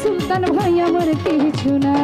সুলতান ভাই আমার কিছু না